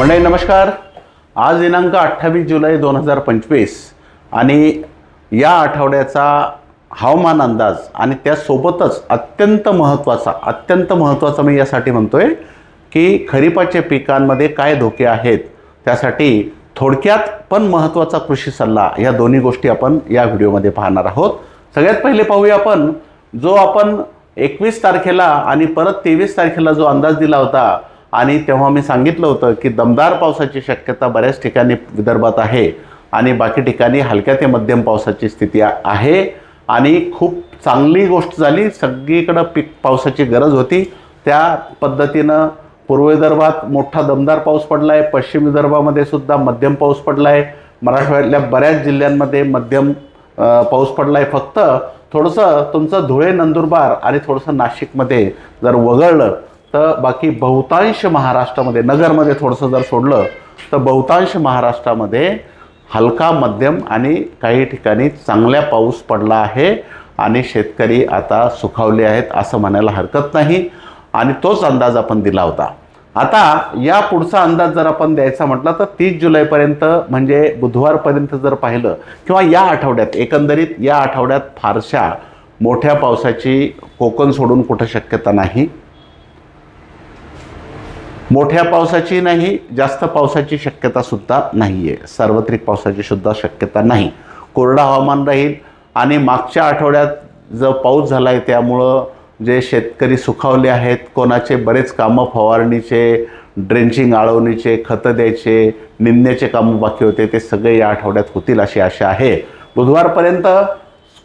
मंडळी नमस्कार. आज दिनांक अठ्ठावीस जुलै दोन हजार पंचवीस आणि या आठवड्याचा हवामान अंदाज आणि त्यासोबतच अत्यंत महत्त्वाचा अत्यंत महत्त्वाचा मी यासाठी म्हणतो आहे की खरीपाच्या पिकांमध्ये काय धोके आहेत त्यासाठी थोडक्यात पण महत्त्वाचा कृषी सल्ला या दोन्ही गोष्टी आपण या व्हिडिओमध्ये पाहणार आहोत. सगळ्यात पहिले पाहूया आपण जो आपण एकवीस तारखेला आणि परत तेवीस तारखेला जो अंदाज दिला होता आणि तेव्हा मी सांगितलं होतं की दमदार पावसाची शक्यता बऱ्याच ठिकाणी विदर्भात आहे आणि बाकी ठिकाणी हलक्या ते मध्यम पावसाची स्थिती आहे. आणि खूप चांगली गोष्ट झाली. सगळीकडं पीक पावसाची गरज होती. त्या पद्धतीनं पूर्व विदर्भात मोठा दमदार पाऊस पडला आहे पश्चिम विदर्भामध्ये सुद्धा मध्यम पाऊस पडला आहे मराठवाड्यातल्या बऱ्याच जिल्ह्यांमध्ये मध्यम पाऊस पडला आहे फक्त थोडंसं तुमचं धुळे नंदुरबार आणि थोडंसं नाशिकमध्ये जर वगळलं तर बाकी बहुतांश महाराष्ट्रामध्ये नगरमध्ये थोडंसं जर सोडलं तर बहुतांश महाराष्ट्रामध्ये हलका मध्यम आणि काही ठिकाणी चांगल्या पाऊस पडला आहे आणि शेतकरी आता सुखावले आहेत असं म्हणायला हरकत नाही. आणि तोच अंदाज आपण दिला होता. आता या पुढचा अंदाज जर आपण द्यायचा म्हटला तर तीस जुलैपर्यंत म्हणजे बुधवारपर्यंत जर पाहिलं किंवा या आठवड्यात एकंदरीत या आठवड्यात फारशा मोठ्या पावसाची कोकण सोडून कुठं शक्यता नाही. मोठ्या पावसाची नाही जास्त पावसाची शक्यतासुद्धा नाही आहे सार्वत्रिक पावसाची सुद्धा शक्यता नाही. कोरडं हवामान राहील आणि मागच्या आठवड्यात जो पाऊस झाला आहे त्यामुळं जे शेतकरी सुखावले आहेत कोणाचे बरेच कामं फवारणीचे ड्रेंचिंग आळवणीचे खतं द्यायचे निंदण्याचे कामं बाकी होते ते सगळे या आठवड्यात होतील अशी आशा आहे. बुधवारपर्यंत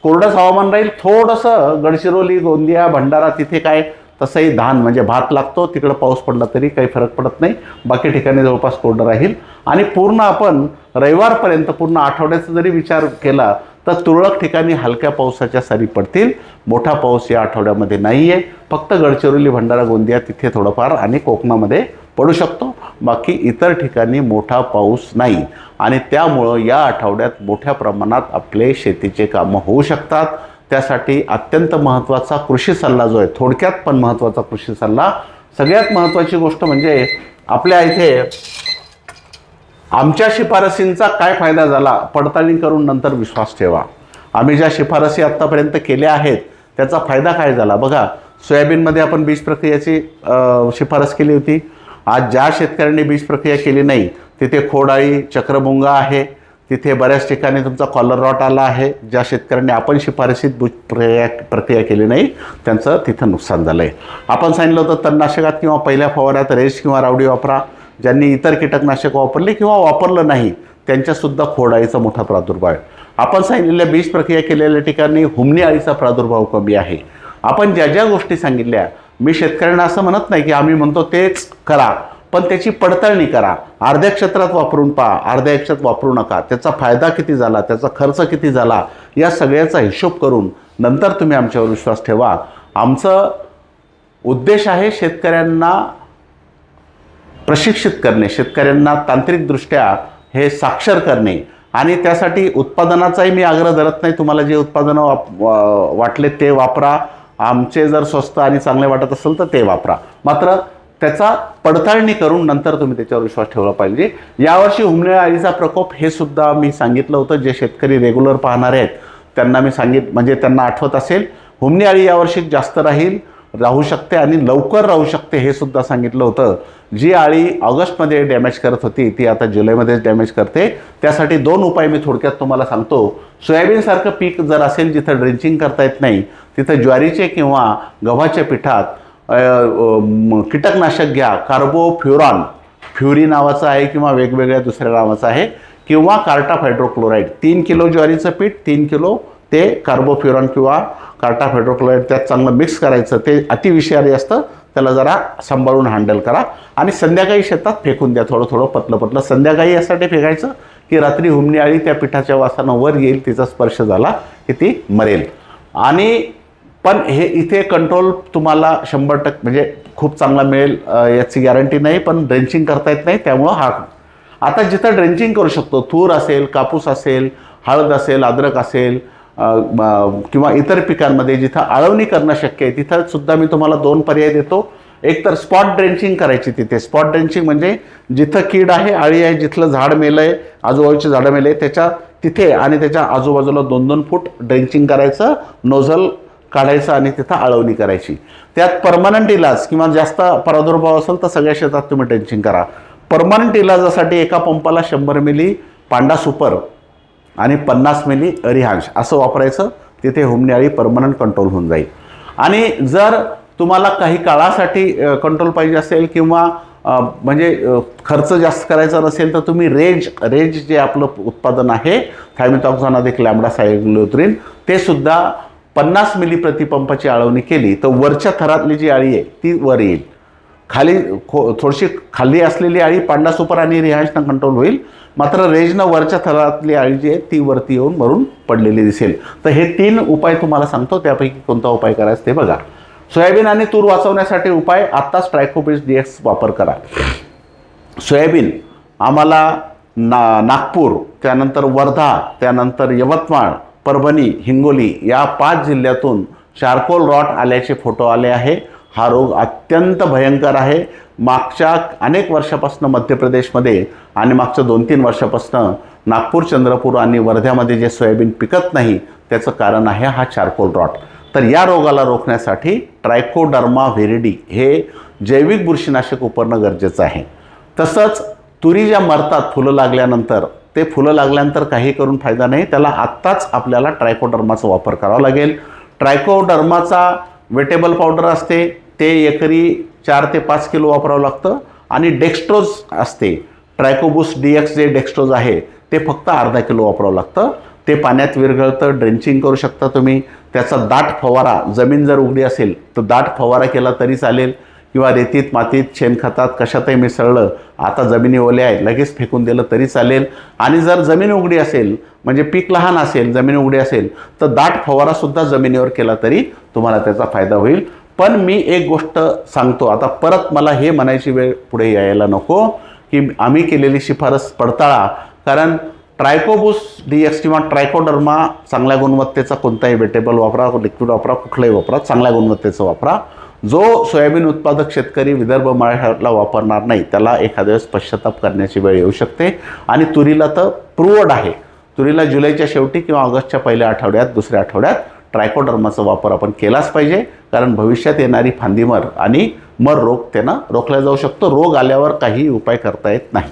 कोरडंच हवामान राहील. थोडंसं गडचिरोली गोंदिया भंडारा तिथे काय तसंही धान म्हणजे भात लागतो तिकडं पाऊस पडला तरी काही फरक पडत नाही. बाकी ठिकाणी जवळपास कोरडं राहील. आणि पूर्ण आपण रविवारपर्यंत पूर्ण आठवड्याचा जरी विचार केला तर तुरळक ठिकाणी हलक्या पावसाच्या सरी पडतील. मोठा पाऊस या आठवड्यामध्ये नाही आहे फक्त गडचिरोली भंडारा गोंदिया तिथे थोडंफार आणि कोकणामध्ये पडू शकतो. बाकी इतर ठिकाणी मोठा पाऊस नाही. आणि त्यामुळं या आठवड्यात मोठ्या प्रमाणात आपले शेतीचे कामं होऊ शकतात. त्यासाठी अत्यंत महत्त्वाचा कृषी सल्ला जो आहे थोडक्यात पण महत्त्वाचा कृषी सल्ला. सगळ्यात महत्त्वाची गोष्ट म्हणजे आपल्या इथे आमच्या शिफारसींचा काय फायदा झाला पडताळणी करून नंतर विश्वास ठेवा. आम्ही ज्या शिफारसी आत्तापर्यंत केल्या आहेत त्याचा फायदा काय झाला? बघा सोयाबीनमध्ये आपण बीज प्रक्रियेची शिफारस केली होती. आज ज्या शेतकऱ्यांनी बीज प्रक्रिया केली नाही तिथे खोडाळी चक्रभुंगा आहे. तिथे बऱ्याच ठिकाणी तुमचा कॉलर रॉट आला आहे. ज्या शेतकऱ्यांनी आपण शिफारसीत बीज प्रक्रिया प्रक्रिया केली नाही त्यांचं तिथं नुकसान झालं आहे आपण सांगितलं होतं तणनाशकात किंवा पहिल्या फवाऱ्यात रेस किंवा रावडी वापरा. ज्यांनी इतर कीटकनाशक वापरली किंवा वापरलं नाही त्यांच्यासुद्धा खोडाळीचा मोठा प्रादुर्भाव आहे. आपण सांगितलेल्या बीज प्रक्रिया केलेल्या ठिकाणी हुमणी आळीचा प्रादुर्भाव कमी आहे. आपण ज्या ज्या गोष्टी सांगितल्या मी शेतकऱ्यांना असं म्हणत नाही की आम्ही म्हणतो तेच करा. पण त्याची पडताळणी करा. अर्ध्या क्षेत्रात वापरून पहा अर्ध्या क्षेत्रात वापरू नका. त्याचा फायदा किती झाला त्याचा खर्च किती झाला या सगळ्याचा हिशोब करून नंतर तुम्ही आमच्यावर विश्वास ठेवा. आमचं उद्देश आहे शेतकऱ्यांना प्रशिक्षित करणे शेतकऱ्यांना तांत्रिकदृष्ट्या हे साक्षर करणे. आणि त्यासाठी उत्पादनाचाही मी आग्रह धरत नाही. तुम्हाला जे उत्पादनं वाप वाटले ते वापरा. आमचे जर स्वस्त आणि चांगले वाटत असेल तर ते वापरा. मात्र त्याचा पडताळणी करून नंतर तुम्ही त्याच्यावर विश्वास ठेवला पाहिजे. यावर्षी हुमणे अळीचा प्रकोप हे सुद्धा मी सांगितलं होतं. जे शेतकरी रेग्युलर पाहणारे आहेत त्यांना मी सांगित म्हणजे त्यांना आठवत असेल. हुमणी अळी यावर्षी जास्त राहील राहू शकते आणि लवकर राहू शकते हे सुद्धा सांगितलं होतं. जी आळी ऑगस्टमध्ये डॅमेज करत होती ती आता जुलैमध्येच डॅमेज करते. त्यासाठी दोन उपाय मी थोडक्यात तुम्हाला सांगतो. सोयाबीनसारखं पीक जर असेल जिथं ड्रेंचिंग करता येत नाही तिथं ज्वारीचे किंवा गव्हाच्या पिठात कीटकनाशक घ्या. कार्बोफ्युरॉन. फ्युरी नावाचं आहे किंवा वेगवेगळ्या दुसऱ्या नावाचं आहे. किंवा कार्टाफायड्रोक्लोराईड तीन किलो ज्वारीचं पीठ तीन किलो ते कार्बोफ्युरॉन किंवा कार्टाफायड्रोक्लोराईड त्यात चांगलं मिक्स करायचं ते अतिविषारी असतं. त्याला जरा सांभाळून हँडल करा. आणि संध्याकाळी शेतात फेकून द्या. थोडं थोडं पतलं पतलं. संध्याकाळी यासाठी फेकायचं की रात्री हुमणी आळी त्या पिठाच्या वासानं वर येईल तिचा स्पर्श झाला की ती मरेल. आणि पण हे इथे कंट्रोल तुम्हाला शंभर टक्के म्हणजे खूप चांगला मिळेल याची गॅरंटी नाही पण ड्रेंचिंग करता येत नाही त्यामुळं हा. आता जिथं ड्रेंचिंग करू शकतो तूर असेल कापूस असेल हळद असेल अद्रक असेल किंवा इतर पिकांमध्ये जिथं आळवणी करणं शक्य आहे तिथं सुद्धा मी तुम्हाला दोन पर्याय देतो. एक तर स्पॉट ड्रेंचिंग करायची तिथे. स्पॉट ड्रेंचिंग म्हणजे जिथं कीड आहे आळी आहे जिथलं झाड मेलं आहे आजूबाजूचे झाडं मेले त्याच्या तिथे आणि त्याच्या आजूबाजूला दोन दोन फूट ड्रेंचिंग करायचं नोझल काढायचं आणि तिथं आळवणी करायची. त्यात परमनंट इलाज किंवा जास्त प्रादुर्भाव असेल तर सगळ्या शेतात तुम्ही टेन्शन करा. परमनंट इलाजासाठी एका पंपाला शंभर मिली पांडा सुपर आणि पन्नास मिली अरिहांश असं वापरायचं. तिथे हुमणी परमनंट कंट्रोल होऊन जाईल. आणि जर तुम्हाला काही काळासाठी कंट्रोल पाहिजे असेल किंवा म्हणजे खर्च जास्त करायचा नसेल तर तुम्ही रेज रेज जे आपलं उत्पादन आहे थायमिथॉक्झॉन अधिक लॅमडा सायग्लोत्रीन ते सुद्धा पन्नास मिली प्रतिपंपाची आळवणी केली तर वरच्या थरातली जी आळी आहे ती वर येईल. खाली खो थोडीशी खाली असलेली आळी पांडा सुपर आणि रिहायशनं कंट्रोल होईल. मात्र रेजनं वरच्या थरातली आळी जी आहे ती वरती येऊन मरून पडलेली दिसेल. तर हे तीन उपाय तुम्हाला सांगतो त्यापैकी कोणता उपाय करायचा ते बघा. सोयाबीन आणि तूर वाचवण्यासाठी उपाय आत्ताच ट्रायकोबिस डी एक्स वापर करा. सोयाबीन आम्हाला ना नागपूर त्यानंतर वर्धा त्यानंतर यवतमाळ परभणी हिंगोली या पाच जिल्ह्यातून चारकोल रॉट आल्याचे फोटो आले आहे. हा रोग अत्यंत भयंकर आहे. मागच्या अनेक वर्षापासून मध्य प्रदेशमध्ये आणि मागच्या दोन तीन वर्षापासून नागपूर चंद्रपूर आणि वर्ध्यामध्ये जे सोयाबीन पिकत नाही त्याचं कारण आहे हा चारकोल रॉट. तर या रोगाला रोखण्यासाठी ट्रायकोडर्मा व्हेरिडी हे जैविक बुरशीनाशक उपरणं गरजेचं आहे. तसंच तुरी ज्या मरतात फुलं लागल्यानंतर ते फुलं लागल्यानंतर काही करून फायदा नाही. त्याला आत्ताच आपल्याला ट्रायकोडर्माचा वापर करावा लागेल. ट्रायकोडर्माचा वेटेबल पावडर असते ते एकरी चार ते पाच किलो वापरावं लागतं आणि डेक्स्ट्रोज असते. ट्रायकोबुस डीएक्स जे डेक्स्ट्रोज आहे ते फक्त अर्धा किलो वापरावं लागतं. ते पाण्यात विरघळतं ड्रेंचिंग करू शकता तुम्ही. त्याचा दाट फवारा जमीन जर उघडी असेल तर दाट फवारा केला तरी चालेल. किंवा रेतीत मातीत शेणखतात कशातही मिसळलं आता जमिनी ओल्या आहेत लगेच फेकून दिलं तरी चालेल. आणि जर जमीन उघडी असेल म्हणजे पीक लहान असेल जमीन उघडी असेल तर दाट फवारासुद्धा जमिनीवर केला तरी तुम्हाला त्याचा फायदा होईल. पण मी एक गोष्ट सांगतो आता परत मला हे म्हणायची वेळ पुढे यायला नको की आम्ही केलेली शिफारस पडताळा. कारण ट्रायकोबुस डी एक्स किंवा ट्रायकोडर्मा चांगल्या गुणवत्तेचा कोणताही वेटेबल वापरा लिक्विड वापरा कुठलाही वापरा चांगल्या गुणवत्तेचं वापरा. जो सोयाबीन उत्पादक शेतकरी विदर्भ मराठवाड्याला वापरणार नाही त्याला एखाद्या वेळेस पश्चाताप करण्याची वेळ येऊ शकते. आणि तुरीला तर प्रुवड आहे. तुरीला जुलैच्या शेवटी किंवा ऑगस्टच्या पहिल्या आठवड्यात दुसऱ्या आठवड्यात ट्रायकोडर्माचा वापर आपण केलाच पाहिजे. कारण भविष्यात येणारी फांदीमर आणि मर रोग त्यांना रोखला जाऊ शकतो. रोग आल्यावर काही उपाय करता येत नाही.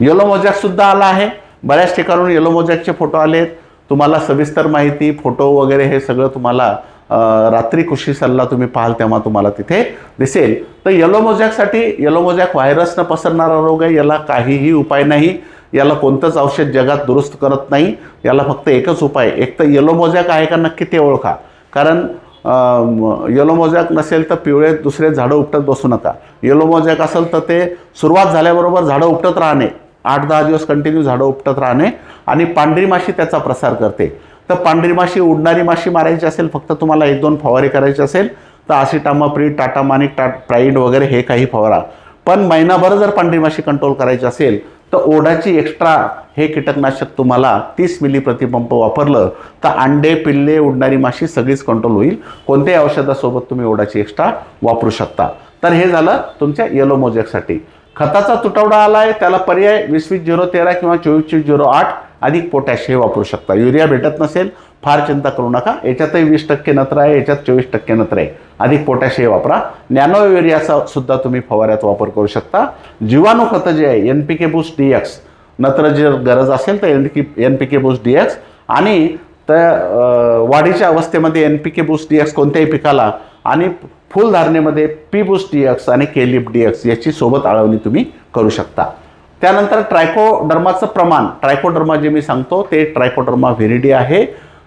येलो मोजॅकसुद्धा आला आहे. बऱ्याच ठिकाणून येलो मोजॅकचे फोटो आहेत तुम्हाला सविस्तर माहिती फोटो वगैरे हे सगळं तुम्हाला रात्री कृषी सल्ला तुम्ही पाहाल तेव्हा तुम्हाला तिथे दिसेल. तर येलो मोजॅकसाठी येलो मोजॅक व्हायरसनं पसरणारा रोग आहे याला काहीही उपाय नाही. याला कोणतंच औषध जगात दुरुस्त करत नाही. याला फक्त एकच उपाय एक तर येलो मोजॅक आहे का नक्की ते ओळखा. कारण येलो मोजॅक नसेल तर पिवळे दुसरे झाडं उपटत बसू नका. येलो मोजॅक असेल तर ते सुरुवात झाल्याबरोबर झाडं उपटत राहणे. आठ दहा दिवस कंटिन्यू झाडं उपटत राहणे आणि पांढरी माशी त्याचा प्रसार करते. तर पांढरी माशी उडणारी माशी मारायची असेल फक्त तुम्हाला एक दोन फवारे करायचे असेल तर आसिटामाप्री टाटा मानिक टा प्राईड वगैरे हे काही फवारा. पण महिनाभर जर पांढरी माशी कंट्रोल करायची असेल तर ओढाची एक्स्ट्रा हे कीटकनाशक तुम्हाला तीस मिली प्रतिपंप वापरलं तर अंडे पिल्ले उडणारी माशी सगळीच कंट्रोल होईल. कोणत्याही औषधासोबत तुम्ही ओढाची एक्स्ट्रा वापरू शकता. तर हे झालं तुमच्या येलो मोजॅकसाठी खताचा तुटवडा आला आहे त्याला पर्याय वीस वीस झिरो तेरा किंवा चोवीस चोवीस झिरो आठ अधिक पोटॅश हे वापरू शकता. युरिया भेटत नसेल फार चिंता करू नका. याच्यातही वीस टक्के नत्र आहे याच्यात चोवीस टक्के नत्र आहे. अधिक पोटॅश हे वापरा. नॅनो युरियाचा सुद्धा तुम्ही फवाऱ्यात वापर करू शकता. जीवाणू खतं जे आहे N P K boost D X नत्र जर गरज असेल तर N P N P K boost D X आणि त्या वाढीच्या अवस्थेमध्ये N P K boost D X कोणत्याही पिकाला आणि फुलधारणेमध्ये पी बूस्ट डी एक्स आणि केलिप डी एक्स याची सोबत आळवणी तुम्ही करू शकता. त्यानंतर ट्रायकोडर्माचं प्रमाण ट्रायकोडर्मा जे मी सांगतो ते ट्रायकोडर्मा व्हेरिडी आहे.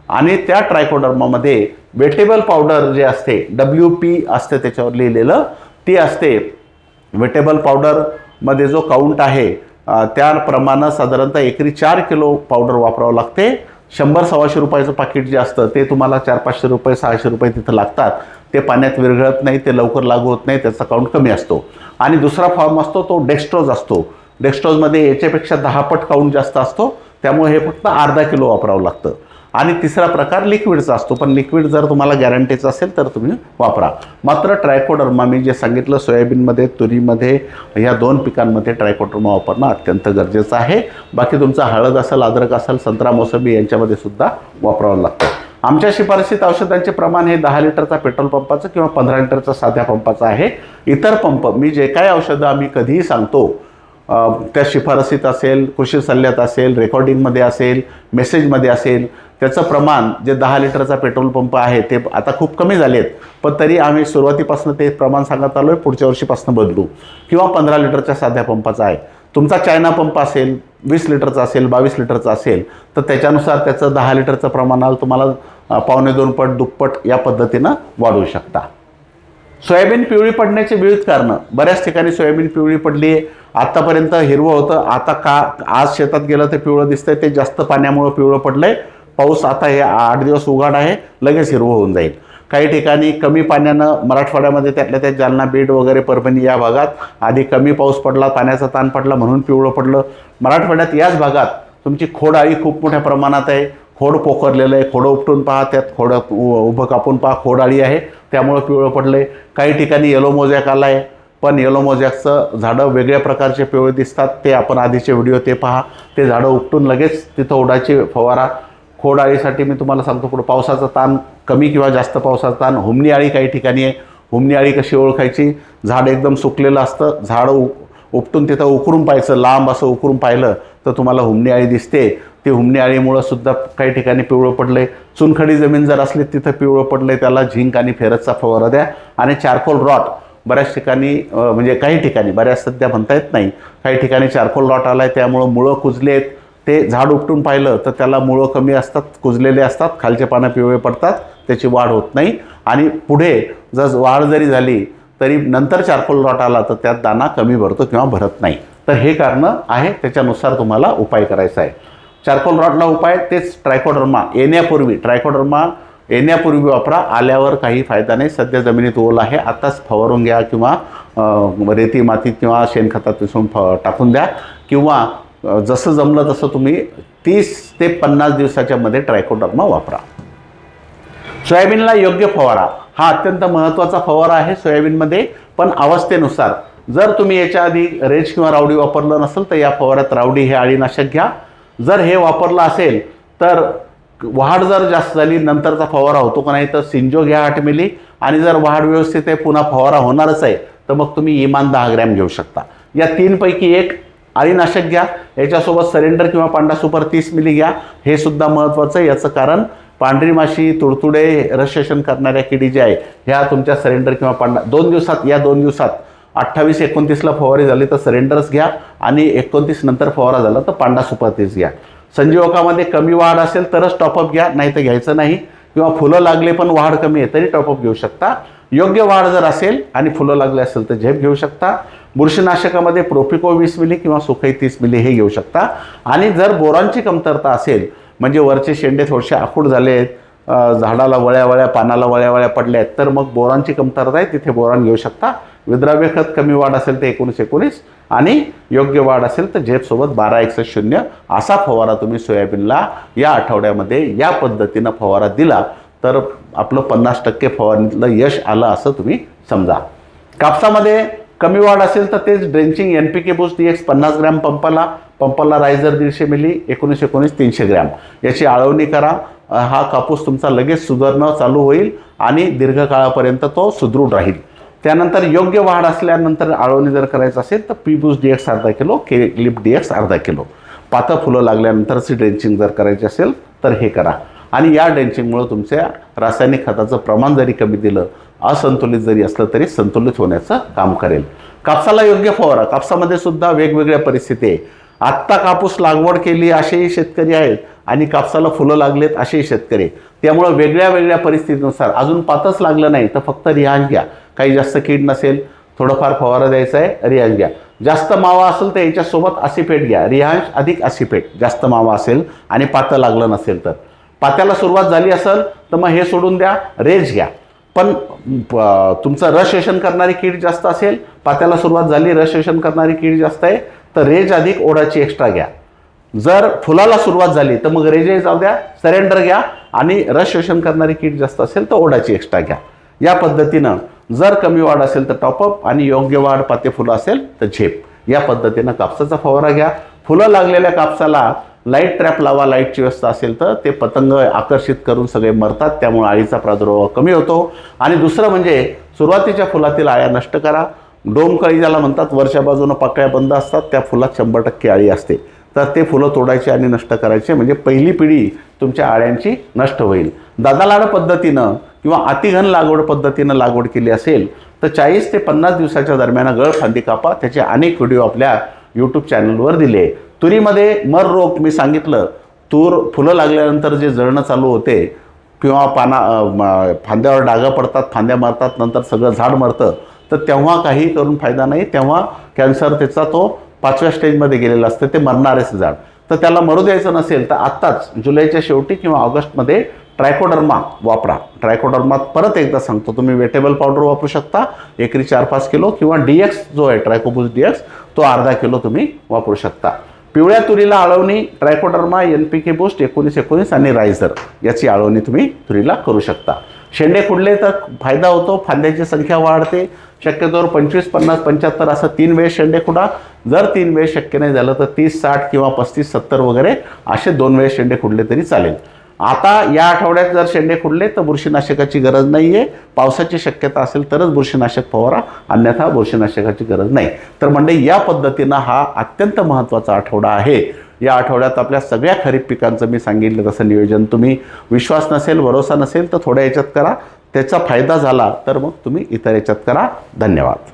आणि त्या ट्रायकोडर्मामध्ये वेटेबल पावडर जे असते डब्ल्यू पी असते त्याच्यावर लिहिलेलं ती असते. वेटेबल पावडरमध्ये जो काउंट आहे त्याप्रमाणं साधारणतः एकरी चार किलो पावडर वापरावं लागते. शंभर सव्वाशे रुपयाचं पाकिट जे असतं ते तुम्हाला चार पाचशे रुपये सहाशे रुपये तिथं लागतात. ते पाण्यात विरघळत नाही ते लवकर लागू होत नाही त्याचा काउंट कमी असतो. आणि दुसरा फॉर्म असतो तो डेक्स्ट्रोज असतो. डेक्स्ट्रोजमध्ये याच्यापेक्षा दहा पट काउंट जास्त असतो. त्यामुळे हे फक्त अर्धा किलो वापरावं लागतं. आणि तिसरा प्रकार लिक्विडचा असतो. पण लिक्विड जर तुम्हाला गॅरंटीचं असेल तर तुम्ही वापरा. मात्र ट्रायकोडर्मा मी जे सांगितलं सोयाबीनमध्ये तुरीमध्ये ह्या दोन पिकांमध्ये ट्रायकोडर्मा वापरणं अत्यंत गरजेचं आहे. बाकी तुमचा हळद असेल अद्रक असेल संत्रा मोसंबी यांच्यामध्ये सुद्धा वापरावं लागतं. आमच्या शिफारसीत औषधांचे प्रमाण हे दहा लिटरचा पेट्रोल पंपाचं किंवा पंधरा लिटरचा साध्या पंपाचं आहे. इतर पंप मी जे काही औषधं आम्ही कधीही सांगतो त्या शिफारसीत असेल कृषी सल्ल्यात असेल रेकॉर्डिंगमध्ये असेल मेसेजमध्ये असेल त्याचं प्रमाण जे दहा लिटरचा पेट्रोल पंप आहे ते आता खूप कमी झाले आहेत पण तरी आम्ही सुरुवातीपासून ते प्रमाण सांगत आलो आहे पुढच्या वर्षीपासून बदलू. किंवा पंधरा लिटरच्या साध्या पंपाचा आहे. तुमचा चायना पंप असेल वीस लिटरचा असेल बावीस लिटरचा असेल तर त्याच्यानुसार त्याचं दहा लिटरचं प्रमाणाला तुम्हाला पावणे दोन पट दुप्पट या पद्धतीनं वाढवू शकता. सोयाबीन पिवळी पडण्याची विविध कारणं. बऱ्याच ठिकाणी सोयाबीन पिवळी पडली. आहे आत्तापर्यंत हिरवं होतं. आता का आज शेतात गेलं तर पिवळं दिसतंय. ते जास्त पाण्यामुळं पिवळं पडलं आहे पाऊस आता हे आठ दिवस उघाड आहे. लगेच हिरवं होऊन जाईल. काही ठिकाणी कमी पाण्यानं मराठवाड्यामध्ये त्यातल्या त्या जालना बीड वगैरे परभणी या भागात आधी कमी पाऊस पडला पाण्याचा ताण पडला म्हणून पिवळं पडलं. मराठवाड्यात याच भागात तुमची खोड आळी खूप मोठ्या प्रमाणात आहे. खोड पोखरलेलं आहे खोडं उपटून पहा त्यात खोडं उ- उभं कापून पहा खोड आळी आहे त्यामुळं पिवळं पडलं आहे काही ठिकाणी येलो मोजॅक आला आहे पण येलो मोजॅकचं झाडं वेगळ्या प्रकारचे पिवळे दिसतात ते आपण आधीचे व्हिडिओ ते पहा. ते झाडं उपटून लगेच तिथं उडाची फवारा. खोड आळीसाठी मी तुम्हाला सांगतो पुढं पावसाचा ताण कमी किंवा जास्त पावसाचा ताण. हुमणी आळी काही ठिकाणी आहे. हुमणी आळी कशी ओळखायची? झाड एकदम सुकलेलं असतं झाड उ उपटून तिथं उकरून पाहायचं लांब असं उकरून पाहिलं तर तुम्हाला हुमणी आळी दिसते. ती हुमणी आळीमुळं सुद्धा काही ठिकाणी पिवळं पडलंय. चुनखडी जमीन जर असली तिथं पिवळं पडलंय त्याला झिंक आणि फेरसचा फवारा द्या. आणि चारकोल रॉट बऱ्याच ठिकाणी म्हणजे काही ठिकाणी बऱ्याच सध्या म्हणता येत नाही काही ठिकाणी चारकोल रॉट आलाय त्यामुळं मुळं कुजले आहेत ते झाड उपटून पाहिलं तर त्याला मुळं कमी असतात कुजलेले असतात खालचे पानं पिवळे पडतात त्याची वाढ होत नाही. आणि पुढे जर वाढ जरी झाली तरी नंतर चारकोल रॉट आला तर त्यात दाना कमी भरतो किंवा भरत नाही. तर हे कारणं आहे त्याच्यानुसार तुम्हाला उपाय करायचा आहे. चारकोल रॉडला उपाय तेच ट्रायकोडर्मा. येण्यापूर्वी ट्रायकोडर्मा येण्यापूर्वी वापरा. आल्यावर काही फायदा नाही. सध्या जमिनीत ओल आहे. आत्ताच फवारून घ्या किंवा रेती मातीत किंवा शेणखतात मिसळून फ टाकून द्या. किंवा जसं जमलं तसं तुम्ही तीस ते पन्नास दिवसाच्या मध्ये ट्रायकोडर्मा वापरा. सोयाबीनला योग्य फवारा. हा अत्यंत महत्त्वाचा फवारा आहे सोयाबीनमध्ये पण अवस्थेनुसार. जर तुम्ही याच्या आधी रेज किंवा रावडी वापरलं नसेल तर या फवाऱ्यात रावडी हे अळीनाशक घ्या. जर हे वापरलं असेल तर वाढ जर जास्त झाली नंतरचा फवारा होतो का नाही तर सिंजो घ्या आठ मिली आणि जर वाढ व्यवस्थित आहे पुन्हा फवारा होणारच आहे तर मग तुम्ही इमान दहा ग्रॅम घेऊ शकता. या तीनपैकी एक अळीनाशक घ्या. याच्यासोबत सरेंडर किंवा पांडा सुपर तीस मिली घ्या. हे सुद्धा महत्त्वाचं आहे. याचं कारण पांढरी माशी तुडतुडे रसशोषण करणाऱ्या किडी ज्या आहे ह्या तुमच्या सरेंडर किंवा पांडा दोन दिवसात या दोन दिवसात अठ्ठावीस एकोणतीसला फवारी झाली तर सरेंडर्स घ्या आणि एकोणतीस नंतर फवारा झाला तर पांडा सुपातीस घ्या. संजीवकामध्ये कमी वाढ असेल तरच टॉपअप घ्या नाही तर घ्यायचं नाही. किंवा फुलं लागले पण वाढ कमी आहे तरी टॉपअप घेऊ शकता. योग्य वाढ जर असेल आणि फुलं लागले असेल तर झेप घेऊ शकता. बुरशीनाशकामध्ये प्रोपिको वीस मिली किंवा सुखई तीस मिली हे घेऊ शकता. आणि जर बोरांची कमतरता असेल म्हणजे वरचे शेंडे थोडेसे आखूड झाले आहेत झाडाला वळ्या वळ्या पानाला वळ्या वळ्या पडल्या आहेत तर मग बोरांची कमतरता आहे तिथे बोरान घेऊ शकता. विद्राव्य खत कमी वाढ असेल तर एकोणीस एकोणीस आणि योग्य वाढ असेल तर झेपसोबत बारा एकसष्ट शून्य असा फवारा तुम्ही सोयाबीनला या आठवड्यामध्ये या पद्धतीनं फवारा दिला तर आपलं पन्नास टक्के फवारणीतलं यश आलं असं तुम्ही समजा. कापसामध्ये कमी वाढ असेल तर तेच drenching N P K boost D X पन्नास ग्रॅम पंपाला पंपाला रायझर दीडशे मिली एकोणीस एकोणीस तीनशे ग्रॅम. याची आळवणी करा. हा कापूस तुमचा लगेच सुधारणं चालू होईल आणि दीर्घकाळापर्यंत तो सुदृढ राहील. त्यानंतर योग्य वाढ असल्यानंतर आळवणी जर करायचं असेल तर पीबूस डी एक्स अर्धा kilo K lip D X अर्धा किलो. पातळ फुलं लागल्यानंतरची ड्रेंचिंग जर करायची असेल तर हे करा. आणि या ड्रेंचिंगमुळे तुमच्या रासायनिक खताचं प्रमाण जरी कमी दिलं असंतुलित जरी असलं तरी संतुलित होण्याचं काम करेल. कापसाला योग्य फवारा. कापसामध्ये सुद्धा वेगवेगळ्या परिस्थिती आहे. आत्ता कापूस लागवड केली असेही शेतकरी आहेत आणि कापसाला फुलं लागलेत असेही शेतकरी त्यामुळं वेगळ्या वेगळ्या परिस्थितीनुसार अजून पातच लागलं नाही तर फक्त रिहान घ्या. काही जास्त कीड नसेल थोडंफार फवारा द्यायचा आहे रिहान घ्या. जास्त मावा असेल तर याच्यासोबत असिफेट घ्या. रिहांश अधिक असिफेट जास्त मावा असेल आणि पातं लागलं नसेल तर. पात्याला सुरुवात झाली असेल तर मग हे सोडून द्या रेज घ्या. पण प- तुमचं रस शोषण करणारी कीड जास्त असेल पात्याला सुरुवात झाली रस शोषण करणारी कीड जास्त आहे तर रेज अधिक ओढाची एक्स्ट्रा घ्या. जर फुलाला सुरुवात झाली तर मग रेजे जाऊ द्या सरेंडर घ्या आणि रस शोषण करणारी कीड जास्त असेल तर ओढाची एक्स्ट्रा घ्या. या पद्धतीनं जर कमी वाढ असेल तर टॉपअप आणि योग्य वाढ पाते फुलं असेल तर झेप. या पद्धतीनं कापसाचा फवारा घ्या. फुलं लागलेल्या कापसाला लाइट ट्रॅप लावा लाईटची व्यवस्था असेल तर ते पतंग आकर्षित करून सगळे मरतात. त्यामुळे आळीचा प्रादुर्भाव कमी होतो. आणि दुसरं म्हणजे सुरुवातीच्या फुलातील आळ्या नष्ट करा. डोमकळी ज्याला म्हणतात वरच्या बाजूनं पाकळ्या बंद असतात त्या फुलात शंभर टक्के आळी असते. तर ते फुलं तोडायचे आणि नष्ट करायचे. म्हणजे पहिली पिढी तुमच्या आळ्यांची नष्ट होईल. दादालाड पद्धतीनं किंवा अतिघन लागवड पद्धतीनं लागवड केली असेल तर चाळीस ते पन्नास दिवसाच्या दरम्यान गळ फांदी कापा. त्याचे अनेक व्हिडिओ आपल्या यूट्यूब चॅनलवर दिले. तुरीमध्ये मर रोग मी सांगितलं. तूर फुलं लागल्यानंतर जे जळणं चालू होते किंवा पाना फांद्यावर डागं पडतात फांद्या मारतात नंतर सगळं झाड मरतं तर तेव्हा काही करून फायदा नाही. तेव्हा कॅन्सर त्याचा तो पाचव्या स्टेजमध्ये गेलेला असतं ते मरणारेच झाड. तर त्याला मरू द्यायचं नसेल तर आत्ताच जुलैच्या शेवटी किंवा ऑगस्टमध्ये ट्रायकोडर्मा वापरा. ट्रायकोडर्मात परत एकदा सांगतो तुम्ही वेटेबल पावडर वापरू शकता एकरी चार पाच किलो किंवा डी एक्स जो आहे ट्रायकोबुस डी एक्स तो अर्धा किलो तुम्ही वापरू शकता. पिवळ्या तुरीला आळवणी trichoderma N P K boost एकोणीस एकोणीस आणि रायझर याची आळवणी तुम्ही तुरीला करू शकता. शेंडे खुडले तर फायदा होतो फांद्याची संख्या वाढते. शक्यतोवर पंचवीस पन्नास पंच्याहत्तर असं तीन वेळेस शेंडे खुडा. जर तीन वेळेस शक्य नाही झालं तर तीस साठ किंवा पस्तीस सत्तर वगैरे असे दोन वेळेस शेंडे खुडले तरी चालेल. आता या आठवड्यात जर शेंडे खुडले तर बुरशीनाशकाची गरज नाही आहे पावसाची शक्यता असेल तरच बुरशीनाशक फवारा अन्यथा बुरशीनाशकाची गरज नाही. तर म्हणजे या पद्धतीनं हा अत्यंत महत्त्वाचा आठवडा आहे. या आठवड्यात आपल्या सगळ्या खरीप पिकांचं मी सांगितलं तसं नियोजन तुम्ही विश्वास नसेल भरोसा नसेल तर थोड्या याच्यात करा. त्याचा फायदा झाला तर मग तुम्ही इतर याच्यात करा. धन्यवाद.